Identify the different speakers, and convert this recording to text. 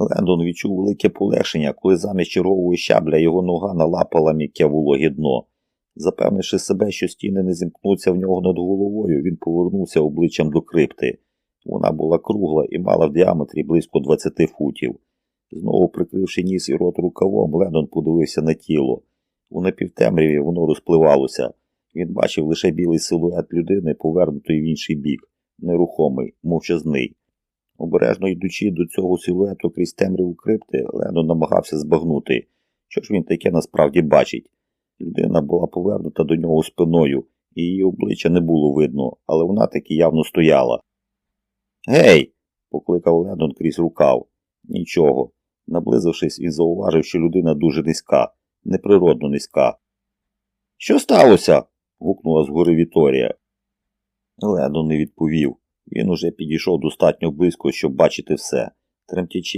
Speaker 1: Лендон відчув велике полегшення, коли замість чергового щабля його нога налапала м'яке вологе дно. Запевнивши себе, що стіни не зімкнуться в нього над головою, він повернувся обличчям до крипти. Вона була кругла і мала в діаметрі близько 20 футів. Знову прикривши ніс і рот рукавом, Лендон подивився на тіло. У напівтемряві воно розпливалося. Він бачив лише білий силует людини, повернутий в інший бік, нерухомий, мовчазний. Обережно йдучи до цього силуету крізь темряву крипти, Лендон намагався збагнути, що ж він таке насправді бачить. Людина була повернута до нього спиною, і її обличчя не було видно, але вона таки явно стояла. Гей! покликав Лендон крізь рукав. Нічого. Наблизившись, він зауважив, що людина дуже низька, неприродно низька. Що сталося? гукнула згори Віторія. Лендон не відповів. Він уже підійшов достатньо близько, щоб бачити все. Тремтячи